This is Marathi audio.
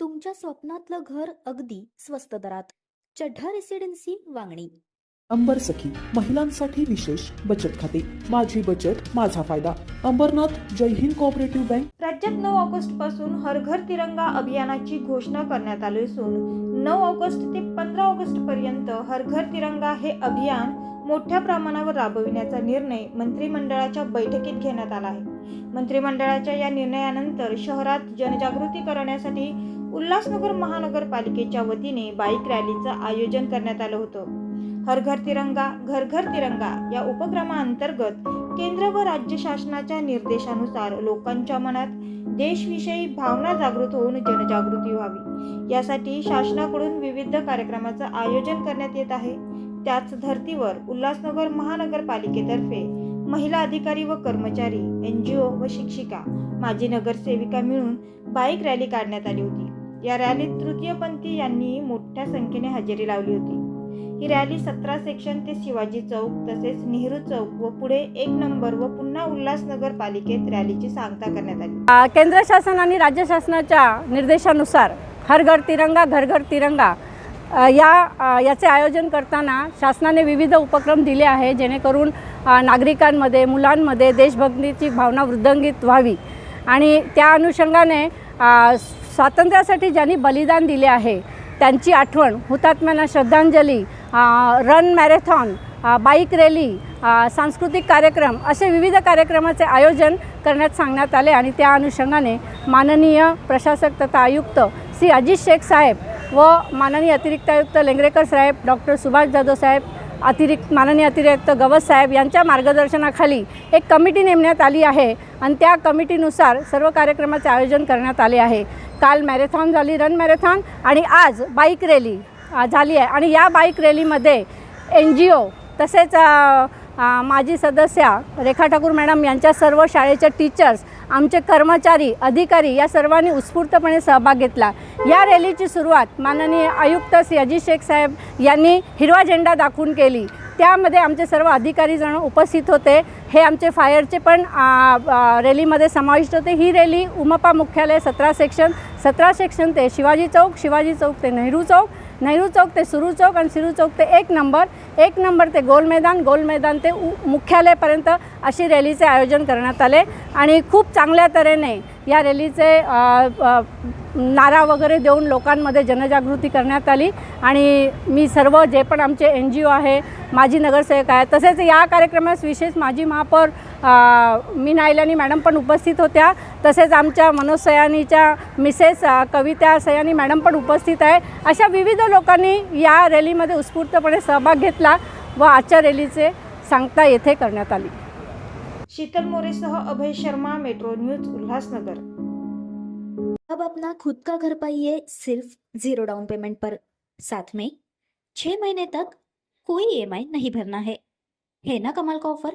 तुमच्या स्वप्नातलं घर अगदी स्वस्त दरात. चढ्ढा रेसिडेन्सी वांगणी. अंबर सखी महिलांसाठी विशेष बचत खाते. माझी बचत माझा फायदा. Ambernath Jai Hind cooperative bank. राज्यात नऊ ऑगस्टपासून हर घर तिरंगा अभियानाची घोषणा करण्यात आली असून नऊ ऑगस्ट ते पंधरा ऑगस्ट पर्यंत हर घर तिरंगा हे अभियान मोठ्या प्रमाणावर राबविण्याचा निर्णय मंत्रिमंडळाच्या बैठकीत घेण्यात आला आहे. मंत्रिमंडळाच्या या निर्णयानंतर शहरात जनजागृती करण्यासाठी उल्हासनगर महानगरपालिकेच्या वतीने बाईक रॅलीचं आयोजन करण्यात आलं होतं. हर घर तिरंगा घर घर तिरंगा या उपक्रमाअंतर्गत केंद्र व राज्य शासनाच्या निर्देशानुसार लोकांच्या मनात देशविषयी भावना जागृत होऊन जनजागृती व्हावी. यासाठी शासनाकडून विविध कार्यक्रमाचं आयोजन करण्यात येत आहे. त्याच धर्तीवर उल्हासनगर महानगरपालिकेतर्फे महिला अधिकारी व कर्मचारी एन जी ओ व शिक्षिका माजी नगरसेविका मिळून बाईक रॅली काढण्यात आली होती. या रॅलीत तृतीयपंथी यांनी मोठ्या संख्येने हजेरी लावली होती. ही रॅली सतरा सेक्शन ते शिवाजी चौक तसेच नेहरू चौक व पुढे एक नंबर व पुन्हा उल्हासनगर पालिकेत रॅलीची सांगता करण्यात आली. केंद्र शासन आणि राज्य शासनाच्या निर्देशानुसार हर घर तिरंगा घर घर तिरंगा या याचे आयोजन करताना शासनाने विविध उपक्रम दिले आहे जेणेकरून नागरिकांमध्ये मुलांमध्ये देशभक्तीची भावना वृद्धंगित व्हावी. आणि त्या अनुषंगाने स्वातंत्र्यासाठी ज्यांनी बलिदान दिले आहे त्यांची आठवण हुतात्म्यांना श्रद्धांजली रन मॅरेथॉन बाईक रॅली सांस्कृतिक कार्यक्रम असे विविध कार्यक्रमाचे आयोजन करण्यात सांगण्यात आले. आणि त्या अनुषंगाने माननीय प्रशासक तथा आयुक्त श्री अजित शेख साहेब व माननीय अतिरिक्त आयुक्त लेंगरेकर साहेब डॉक्टर सुभाष जाधव साहेब अतिरिक्त माननीय अतिरिक्त गवस साहेब यांच्या मार्गदर्शनाखाली एक कमिटी नेमण्यात आली आहे आणि त्या कमिटीनुसार सर्व कार्यक्रमाचे आयोजन करण्यात आले आहे. काल मॅरेथॉन झाली रन मॅरेथॉन आणि आज बाईक रॅली झाली आहे. आणि या बाईक रॅलीमध्ये एन जी ओ तसेच माजी सदस्या रेखा ठाकूर मॅडम यांच्या सर्व शाळेच्या टीचर्स आमचे कर्मचारी अधिकारी या सर्वांनी उत्स्फूर्तपणे सहभाग घेतला. या रॅलीची सुरुवात माननीय आयुक्त श्री अजित शेख साहेब यांनी हिरवा झेंडा दाखवून केली. त्यामध्ये आमचे सर्व अधिकारी जण उपस्थित होते. हे आमचे फायरचे पण रॅलीमध्ये समाविष्ट होते. ही रॅली उमपा मुख्यालय सतरा सेक्शन सतरा सेक्शन ते शिवाजी चौक शिवाजी चौक ते नेहरू चौक नेहरू चौक ते सुरू चौक आणि सिरू चौक ते एक नंबर. एक नंबर ते गोल मैदान गोल मैदान ते उ मुख्यालयापर्यंत अशी रॅलीचे आयोजन करण्यात आले. आणि खूप चांगल्या तऱ्हेने या रॅलीचे नारा वगैरे देऊन लोकांमध्ये जनजागृती करण्यात आली. आणि मी सर्व जे पण आमचे एन जी ओ आहे माजी नगरसेवक आहे तसेच या कार्यक्रमास विशेष माजी महापौर अ, मीना इलानी मॅडम पण उपस्थित होत्या. तसेच आमच्या मनोज सयानीच्या मिसेस कविता सयानी मॅडम पण उपस्थित आहे. अशा विविध लोकांनी या रॅलीमध्ये उत्स्फूर्तपणे सहभाग घेतला व आजच्या रॅलीचे सांगता येथे करण्यात आली. शीतल मोरेसह अभय शर्मा मेट्रो न्यूज उल्हासनगर. अब अपना खुद का घर पाइए सिर्फ जीरो डाउन पेमेंट पर। साथ में छह महीने तक कोई ईएमआई नहीं भरना है। है ना कमाल का ऑफर?